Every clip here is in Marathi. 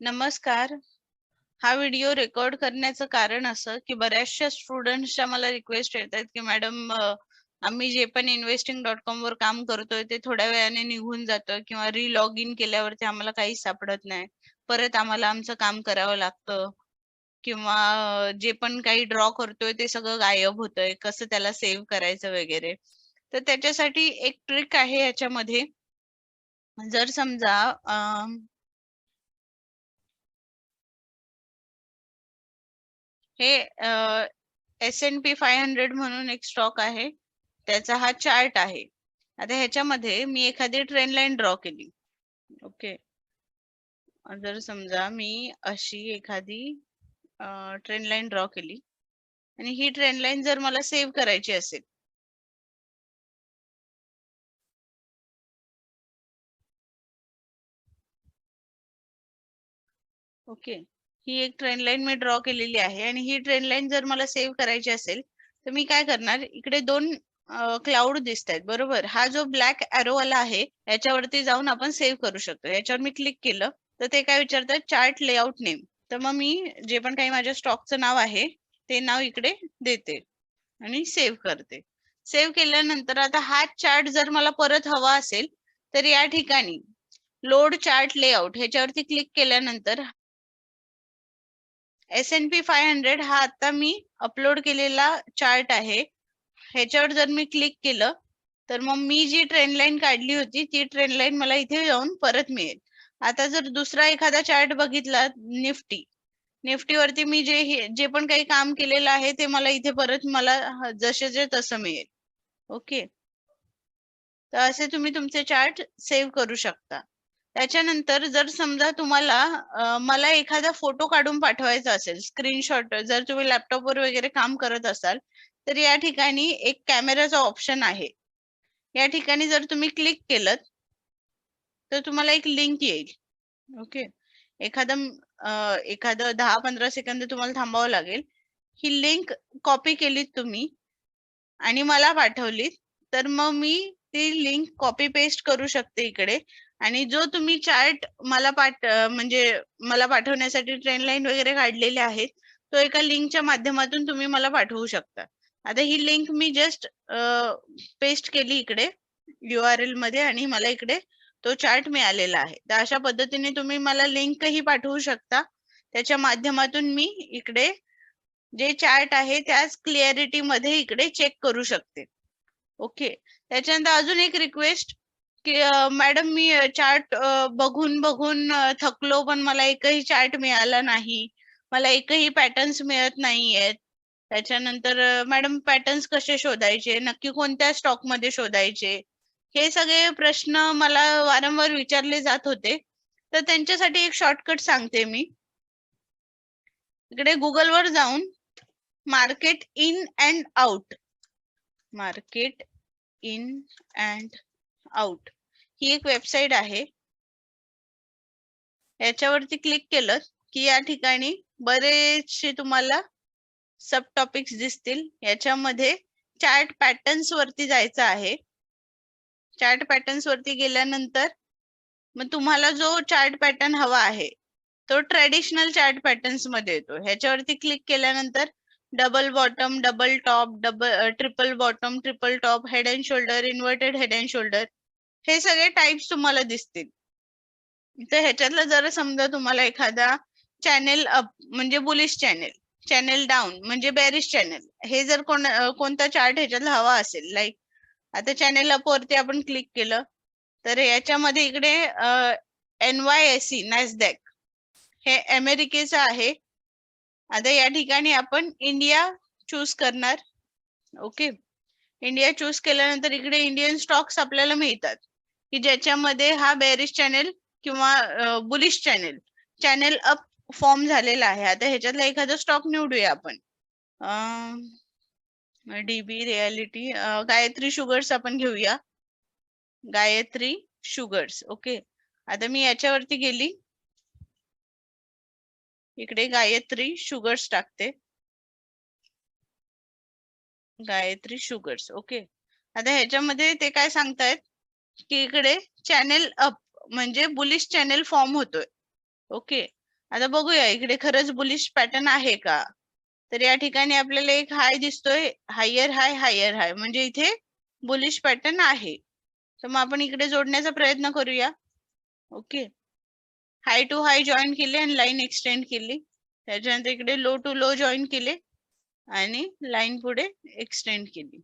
नमस्कार. हा व्हिडिओ रेकॉर्ड करण्याचं कारण असं, की बऱ्याचशा स्टुडंट्सच्या मला रिक्वेस्ट येतायत, की मॅडम आम्ही जे पण इन्वेस्टिंग डॉट कॉम वर काम करतोय ते थोड्या वेळाने निघून जातं किंवा री-लॉग इन केल्यावरती आम्हाला काहीच सापडत नाही. परत आम्हाला आमचं काम करावं लागतं किंवा जे पण काही ड्रॉ करतोय ते सगळं गायब होतंय. कसं त्याला सेव्ह करायचं वगैरे. तर त्याच्यासाठी एक ट्रिक आहे याच्यामध्ये. जर समजा हे S N P five hundred म्हणून एक स्टॉक आहे. त्याचा हा चार्ट आहे. आता ह्याच्यामध्ये मी एखादी ट्रेंड लाईन ड्रॉ केली. ओके. जर समजा मी अशी एखादी ट्रेन ट्रेंड लाईन ड्रॉ केली आणि ही ट्रेंड लाईन जर मला सेव्ह करायची असेल ओके. ही एक ट्रेन लाईन मी ड्रॉ केलेली आहे आणि ही ट्रेन लाईन जर मला सेव्ह करायची असेल, तर मी काय करणार इकडे दोन क्लाउड दिसत आहेत बरोबर. हा जो ब्लॅक एरो वाला आहे, याच्यावरती जाऊन आपण सेव्ह करू शकतो. याच्यावर मी क्लिक केलं, तर ते काय विचारतात चार्ट लेआउट नेम. तर मग मी जे पण काही माझ्या स्टॉकचं नाव आहे, ते नाव इकडे देते आणि सेव्ह करते. सेव्ह केल्यानंतर आता हा चार्ट जर मला परत हवा असेल, तर या ठिकाणी लोड चार्ट लेआउट ह्याच्यावरती क्लिक केल्यानंतर S N P five hundred हा आता मी अपलोड केलेला चार्ट आहे. ह्याच्यावर जर मी क्लिक केलं, तर मग मी जी ट्रेन लाईन काढली होती, ती ट्रेन लाईन मला इथे जाऊन परत मिळेल. आता जर दुसरा एखादा चार्ट बघितला निफ्टी, निफ्टीवरती मी जे जे पण काही काम केलेलं आहे, ते मला इथे परत मला जसेच्या तसं मिळेल. ओके. तर असे तुम्ही तुमचे चार्ट सेव्ह करू शकता. त्याच्यानंतर जर समजा तुम्हाला मला एखादा फोटो काढून पाठवायचा असेल, स्क्रीनशॉट जर तुम्ही लॅपटॉपवर वगैरे काम करत असाल, तर या ठिकाणी एक कॅमेराचा ऑप्शन आहे. या ठिकाणी जर तुम्ही क्लिक केलं तर तुम्हाला एक लिंक येईल. ओके. एखादं एखादं 10-15 सेकंद तुम्हाला थांबावं लागेल. ही लिंक कॉपी केलीत तुम्ही आणि मला पाठवलीत, तर मग मी ती लिंक कॉपी पेस्ट करू शकते इकडे आणि जो तुम्ही चार्ट मला पाठ म्हणजे मला पाठवण्यासाठी ट्रेन लाईन वगैरे काढलेले आहेत, तो एका लिंकच्या माध्यमातून तुम्ही मला पाठवू शकता. आता ही लिंक मी जस्ट पेस्ट केली इकडे यू-आर-एलमध्ये आणि मला इकडे तो चार्ट मिळालेला आहे. तर अशा पद्धतीने तुम्ही मला लिंकही पाठवू शकता. त्याच्या माध्यमातून मी इकडे जे चार्ट आहे त्याच क्लिअरिटी मध्ये इकडे चेक करू शकते. ओके. त्याच्यानंतर अजून एक रिक्वेस्ट की मॅडम मी चार्ट बघून बघून थकलो पण मला एकही चार्ट मिळाला नाही. मला एकही पॅटर्न्स मिळत नाहीयेत. त्याच्यानंतर मॅडम पॅटर्न्स कसे शोधायचे? नक्की कोणत्या स्टॉकमध्ये शोधायचे? हे सगळे प्रश्न मला वारंवार विचारले जात होते. तर त्यांच्यासाठी एक शॉर्टकट सांगते मी. इकडे गुगलवर जाऊन market in and out market in and out ही एक वेबसाईट आहे. याच्यावरती क्लिक केलं, की या ठिकाणी बरेचसे तुम्हाला सब टॉपिक्स दिसतील. याच्यामध्ये चार्ट पॅटर्न्स वरती जायचं आहे. चार्ट पॅटर्न्स वरती गेल्यानंतर मग तुम्हाला जो चार्ट पॅटर्न हवा आहे, तो ट्रेडिशनल चार्ट पॅटर्न्समध्ये येतो. ह्याच्यावरती क्लिक केल्यानंतर double bottom, double top, double triple bottom, triple top, head and shoulder, inverted head and shoulder हे सगळे टाइप्स तुम्हाला दिसतील. तर ह्याच्यातलं जर समजा तुम्हाला एखादा चॅनेल अप म्हणजे बुलिश चॅनेल, चॅनेल डाउन म्हणजे बेरिश चॅनेल हे जर कोण कोणता चार्ट ह्याच्यातला हवा असेल लाईक आता चॅनेल अप वरती आपण क्लिक केलं, तर याच्यामध्ये इकडे अ, NYSE नॅस्डॅक हे अमेरिकेचं आहे. आता या ठिकाणी आपण इंडिया चूज करणार. ओके. इंडिया चूज केल्यानंतर इकडे इंडियन स्टॉक्स आपल्याला मिळतात, की ज्याच्यामध्ये हा बेरिश चॅनेल किंवा bullish channel, channel up form झालेला आहे. आता ह्याच्यातला एखादा स्टॉक निवडूया आपण. डीबी रियालिटी गायत्री शुगर्स आपण घेऊया. गायत्री शुगर्स. ओके. आता मी याच्यावरती गेली. इकडे गायत्री शुगर्स टाकते. गायत्री शुगर्स. ओके. आता ह्याच्यामध्ये ते काय सांगतायत, इकडे चॅनेल अप म्हणजे बुलिश चॅनेल फॉर्म होतोय. ओके. आता बघूया इकडे खरंच बुलिश पॅटर्न आहे का? तर या ठिकाणी आपल्याला एक हाय दिसतोय. हायर हाय हायर हाय म्हणजे इथे बुलिश पॅटर्न आहे. तर मग आपण इकडे जोडण्याचा प्रयत्न करूया. Okay high to high join केले आणि लाईन एक्सटेंड केली. त्याच्यानंतर इकडे लो टू लो जॉईन केले आणि लाईन पुढे एक्सटेंड केली.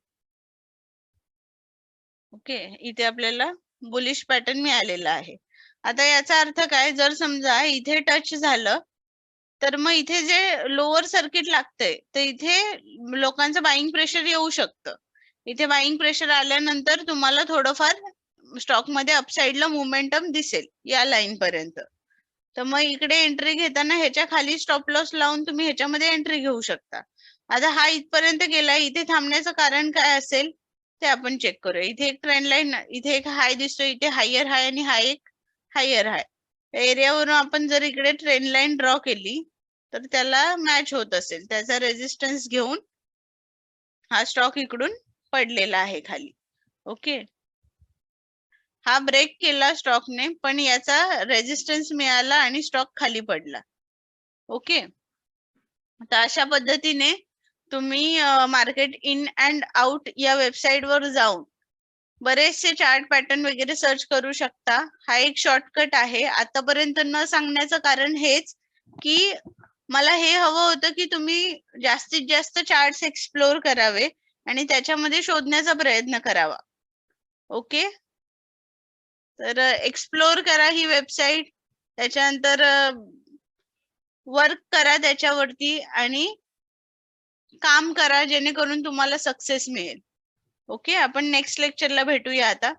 ओके. इथे आपल्याला बुलिश पॅटर्न मिळालेला आहे. आता याचा अर्थ काय? जर समजा इथे टच झालं तर मग इथे जे लोअर सर्किट लागतंय तर इथे लोकांचं बाईंग प्रेशर येऊ शकतं. इथे बाईंग प्रेशर आल्यानंतर तुम्हाला थोडंफार स्टॉकमध्ये अपसाईडला मुवमेंटम दिसेल या लाईन पर्यंत. तर मग इकडे एंट्री घेताना ह्याच्या खाली स्टॉप लॉस लावून तुम्ही ह्याच्यामध्ये एंट्री घेऊ शकता. आता हा इथपर्यंत गेलाय इथे थांबण्याचं कारण काय असेल? ते आपण चेक करूया. इथे एक ट्रेंड लाईन इथे एक हाय दिसतोय. इथे हायर हाय आणि हाय एक हायर हाय एरियावरून आपण जर इकडे ट्रेंड लाईन ड्रॉ केली तर त्याला मॅच होत असेल. त्याचा रेजिस्टन्स घेऊन हा स्टॉक इकडून पडलेला आहे खाली. ओके हा ब्रेक केला स्टॉकने पण याचा रेजिस्टन्स मिळाला आणि स्टॉक खाली पडला. ओके तर अशा पद्धतीने तुम्ही मार्केट इन अँड आउट या वेबसाईट वर जाऊन बरेचसे चार्ट पॅटर्न वगैरे सर्च करू शकता. हा एक शॉर्टकट आहे. आतापर्यंत न सांगण्याचं कारण हेच की मला हे हवं होतं की तुम्ही जास्तीत जास्त चार्ट एक्सप्लोर करावे आणि त्याच्यामध्ये शोधण्याचा प्रयत्न करावा. ओके? तर एक्सप्लोर करा ही वेबसाईट. त्याच्यानंतर वर्क करा त्याच्यावरती आणि काम करा जेणेकरून तुम्हाला सक्सेस मिळेल. ओके आपण नेक्स्ट लेक्चरला भेटूया आता.